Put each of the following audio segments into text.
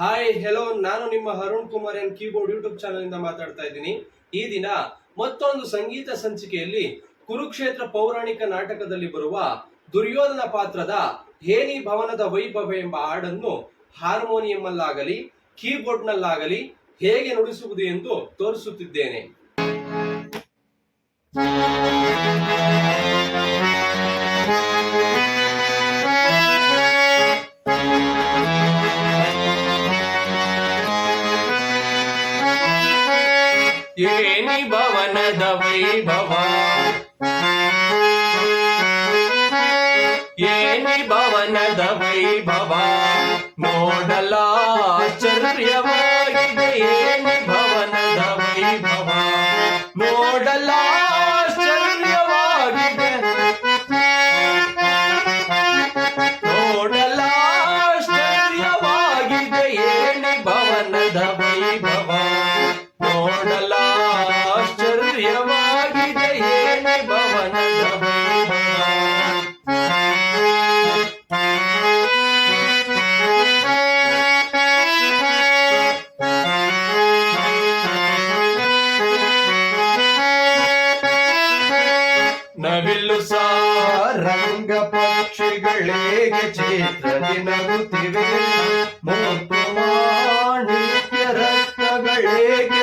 Hi hello ನಾನು ನಿಮ್ಮ Arun Kumar N keyboard YouTube channel ಇಂದ ಮಾತಾಡ್ತಾ ಇದ್ದೀನಿ. ಈ ದಿನ ಮತ್ತೊಂದು ಸಂಗೀತ ಸಂಚಿಕೆಯಲ್ಲಿ ಕುರುಕ್ಷೇತ್ರ ಪೌರಾಣಿಕ ನಾಟಕದಲ್ಲಿ ಬರುವ ದುರ್ಯೋಧನ ಪಾತ್ರದ ಹೇನಿ ಭವನದ ವೈಭವ ಎಂಬ ಹಾಡನ್ನು ಹಾರ್ಮೋನಿಯಂನಲ್ಲಾಗಲಿ ಕೀಬೋರ್ಡ್ನಲ್ಲಾಗಲಿ ಹೇಗೆ ನುಡಿಸುವುದು ಎಂದು ತೋರಿಸುತ್ತಿದ್ದೇನೆ. ಏನಿ ಭವನದ ವೈಭವ ಏನಿ ಭವನದ ವೈಭವ ನೋಡಲ ನವಿಲು ಸಾರಂಗ ಪಕ್ಷಿಗಳೇಗೆ ಚೇತನೆ ನಗುತ್ತಿವೆ ಮೂತು ಮಾಣಿಕ್ಯ ರತ್ನಗಳೇಗೆ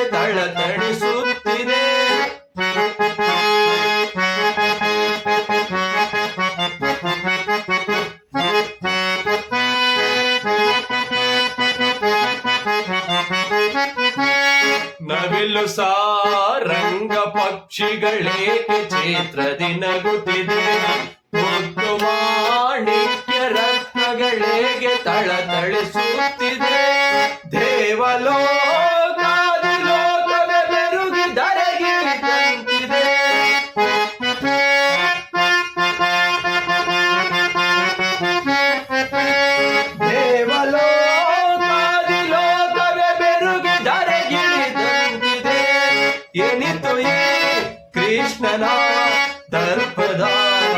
ಸಾರಂಗ ಪಕ್ಷಿಗಳೇಕೆ ಚೇತ್ರದಿ ನಗುತ್ತಿದೆ ಮುದ್ದು ಮಾಣಿಕ್ಯ ರತ್ನಗಳೇಗೆ ತಳತಳಿಸುತ್ತಿದೆ ದೇವಲೋಕಾದಿ त्वयि कृष्णना दर्पदासृजना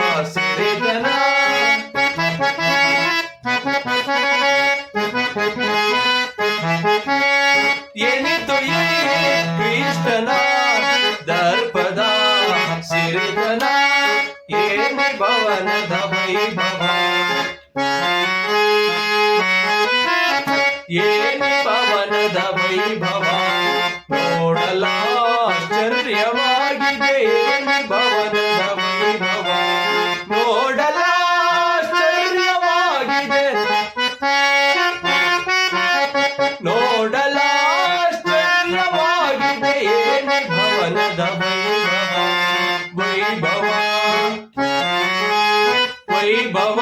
येनि त्वयि कृष्णना दर्पदा सृजना तो येनि भवन भव ವೈಭವ.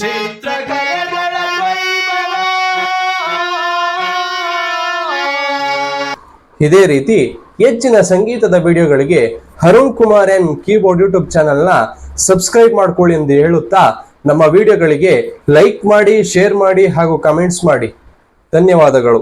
ಚಿತ್ರಕಲೆಗಳ ವೈಭವ. ಇದೇ ರೀತಿ ಹೆಚ್ಚಿನ ಸಂಗೀತದ ವಿಡಿಯೋಗಳಿಗೆ Arun Kumar N keyboard YouTube ಚಾನೆಲ್ನ ಸಬ್ಸ್ಕ್ರೈಬ್ ಮಾಡ್ಕೊಳ್ಳಿ ಎಂದು ಹೇಳುತ್ತಾ ನಮ್ಮ ವಿಡಿಯೋಗಳಿಗೆ ಲೈಕ್ ಮಾಡಿ, ಶೇರ್ ಮಾಡಿ ಹಾಗೂ ಕಮೆಂಟ್ಸ್ ಮಾಡಿ. ಧನ್ಯವಾದಗಳು.